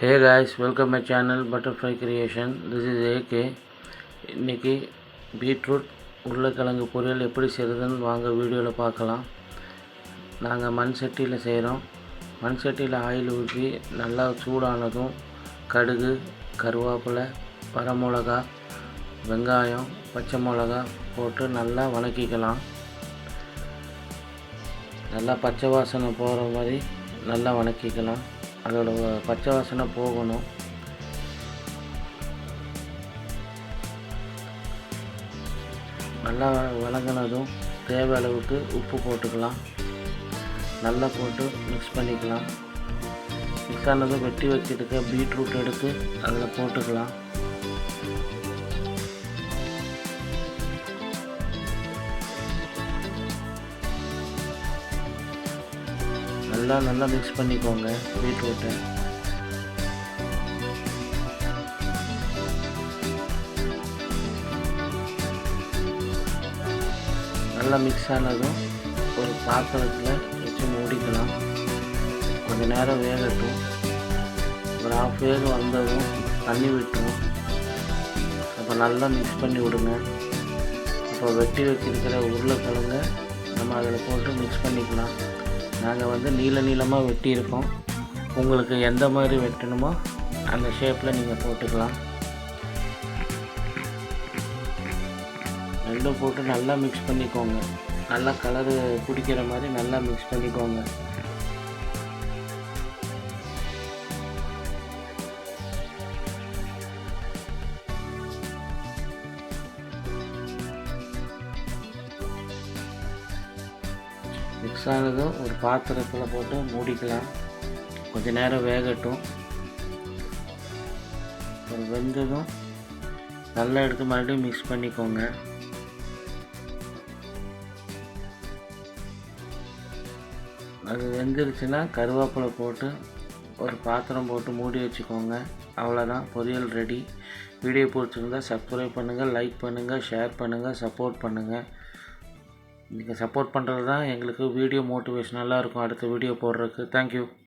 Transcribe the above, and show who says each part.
Speaker 1: Hey guys welcome my channel butterfly creation this is A K இன்றைக்கி beetroot உருளைக்கிழங்கு பொரியல் எப்படி செய்கிறதுன்னு வாங்க வீடியோவில் பார்க்கலாம். நாங்கள் மண் சட்டியில் செய்கிறோம் மண் சட்டியில் ஆயில் ஊற்றி நல்லா சூடானதும் கடுகு கருவேப்பிலை பரமிளகா வெங்காயம் பச்சை மிளகா போட்டு நல்லா வதக்கிக்கலாம் நல்லா பச்சை வாசனை போகிற மாதிரி நல்லா வதக்கிக்கலாம் அதோட பச்சை வாசனை போகணும். நல்லா வதங்கினதும் தேவை அளவுக்கு உப்பு போட்டுக்கலாம். நல்லா போட்டு மிக்ஸ் பண்ணிக்கலாம். மிக்ஸ் ஆனதும் வெட்டி வச்சுருக்க பீட்ரூட் எடுத்து அதில் போட்டுக்கலாம். நல்லா நல்லா மிக்ஸ் பண்ணிக்கோங்க பீட்ரூட்டை. நல்லா மிக்ஸ் ஆனதும் ஒரு பாத்திரத்தில் வச்சு மூடிக்கலாம். கொஞ்ச நேரம் வேகட்டும். ஒரு ஆஃப் வேக வந்ததும் தண்ணி விட்டுரும் அப்போ நல்லா மிக்ஸ் பண்ணி விடுங்க. அப்போ வெட்டி வச்சிருக்கிற உருளைக்கிழங்க நம்ம அதில் போட்டு மிக்ஸ் பண்ணிக்கலாம். நாங்கள் வந்து நீள நீளமாக வெட்டியிருக்கோம். உங்களுக்கு எந்த மாதிரி வெட்டணுமோ அந்த ஷேப்பில் நீங்கள் போட்டுக்கலாம். ரெண்டும் போட்டு நல்லா மிக்ஸ் பண்ணிக்கோங்க. நல்லா கலரு குடிக்கிற மாதிரி நல்லா மிக்ஸ் பண்ணிக்கோங்க. மிக்ஸ் ஆனதும் ஒரு பாத்திரத்தில் போட்டு மூடிக்கலாம். கொஞ்ச நேரம் வேகட்டும். ஒரு வெந்ததும் நல்லா எடுத்து மறுபடியும் மிக்ஸ் பண்ணிக்கோங்க. அது வெந்துருச்சுன்னா கருவேப்பிலை போட்டு ஒரு பாத்திரம் போட்டு மூடி வச்சுக்கோங்க. அவ்வளோதான் பொரியல் ரெடி வீடியோ பிடிச்சிருந்தால் சப்ஸ்கிரைப் பண்ணுங்கள் லைக் பண்ணுங்கள் ஷேர் பண்ணுங்கள் சப்போர்ட் பண்ணுங்கள் நீங்கள் சப்போர்ட் பண்ணுறது தான் எங்களுக்கு வீடியோ மோட்டிவேஷனலாக இருக்கும். அடுத்த வீடியோ போடுறதுக்கு. தேங்க்யூ